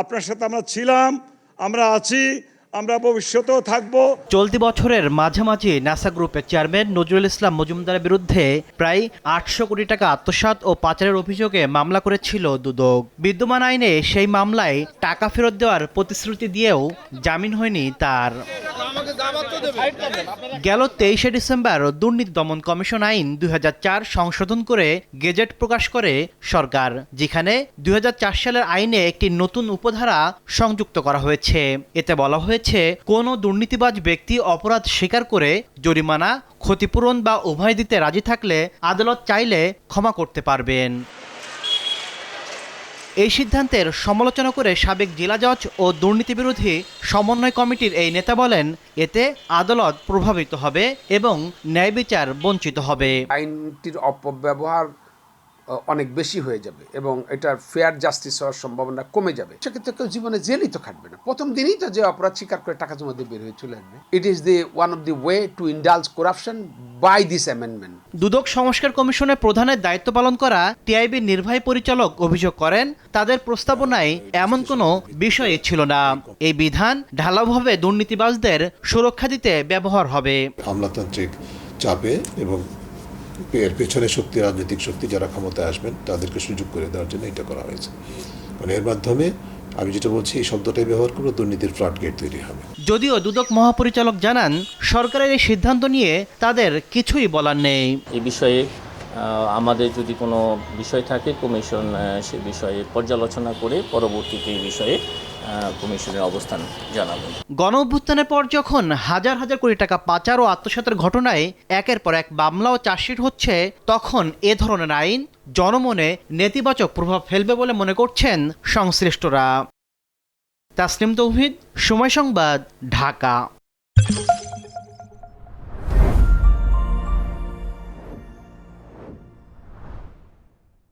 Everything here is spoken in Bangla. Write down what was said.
আপনার সাথে আমরা ছিলাম, আমরা আছি, আমরা ভবিষ্যতেও থাকব। চলতি বছরের মাঝামাঝি নাসা গ্রুপের চেয়ারম্যান নজরুল ইসলাম মজুমদারের বিরুদ্ধে প্রায় আটশো কোটি টাকা আত্মসাত ও পাচারের অভিযোগে মামলা করেছিল দুদক। বিদ্যমান আইনে সেই মামলায় টাকা ফেরত দেওয়ার প্রতিশ্রুতি দিয়েও জামিন হয়নি তার। গেল তেইশে ডিসেম্বর দুর্নীতি দমন কমিশন আইন দুই হাজার চার সংশোধন করে গেজেট প্রকাশ করে সরকার যেখানে দুই হাজার চার সালের আইনে একটি নতুন উপধারা সংযুক্ত করা হয়েছে। এতে বলা হয়েছে কোনো দুর্নীতিবাজ ব্যক্তি অপরাধ স্বীকার করে জরিমানা ক্ষতিপূরণ বা উভয় দিতে রাজি থাকলে আদালত চাইলে ক্ষমা করতে পারবেন। এই সিদ্ধান্তের সমালোচনা করে সাবেক জেলা জজ ও দুর্নীতি বিরোধী সমন্বয় কমিটির এই নেতা বলেন, এতে আদালত প্রভাবিত হবে এবং ন্যায় বিচার বঞ্চিত হবে। আইনটির অপব্যবহার অনেক বেশি হয়ে যাবে এবং এটার ফেয়ার জাস্টিস হওয়ার সম্ভাবনা কমে যাবে। সেক্ষেত্রে কেউ জীবনে জেলই তো খাটবে না। প্রথম দিনই তো যে অপরাধ স্বীকার করে টাকা জমা দিয়ে বের হয়ে চলে আসবে। It is the one of the way to indulge corruption by this amendment দুদক সংস্কার কমিশনের প্রধানের দায়িত্ব পালন করা টিআইবির নির্বাহী পরিচালক অভিযোগ করেন তাদের প্রস্তাবনায় এমন কোনো বিষয় ছিল না। এই বিধান ঢালাওভাবে দুর্নীতিবাজদের সুরক্ষা দিতে ব্যবহার হবে। আমলাতান্ত্রিক চাপে এবং এর পেছনে শক্তি রাজনৈতিক শক্তি যারা ক্ষমতায় আসবেন তাদেরকে সুযোগ করে দেওয়ার জন্য এটা করা হয়েছে। মানে এর মাধ্যমে আমি যেটা বলছি এই শব্দটাই ব্যবহার করব দুর্নীতির ফ্লাড গেট তৈরি হবে। যদিও দুদক মহাপরিচালক জানান সরকারের এই সিদ্ধান্ত নিয়ে তাদের কিছুই বলার নেই। এই বিষয়ে আমাদের যদি কোনো বিষয় থাকে কমিশন সে বিষয়ে পর্যালোচনা করে পরবর্তীতে এই বিষয়ে কমিশনের অবস্থান জানাবেন গণ অভ্যুত্থানের পর যখন হাজার হাজার কোটি টাকা পাচার ও আত্মসাতের ঘটনায় একের পর এক মামলা ও চার্জশিট হচ্ছে, তখন এ ধরনের আইন জনমনে নেতিবাচক প্রভাব ফেলবে বলে মনে করছেন সংশ্লিষ্টরা। তাসলিম তৌহিদ, সময় সংবাদ, ঢাকা।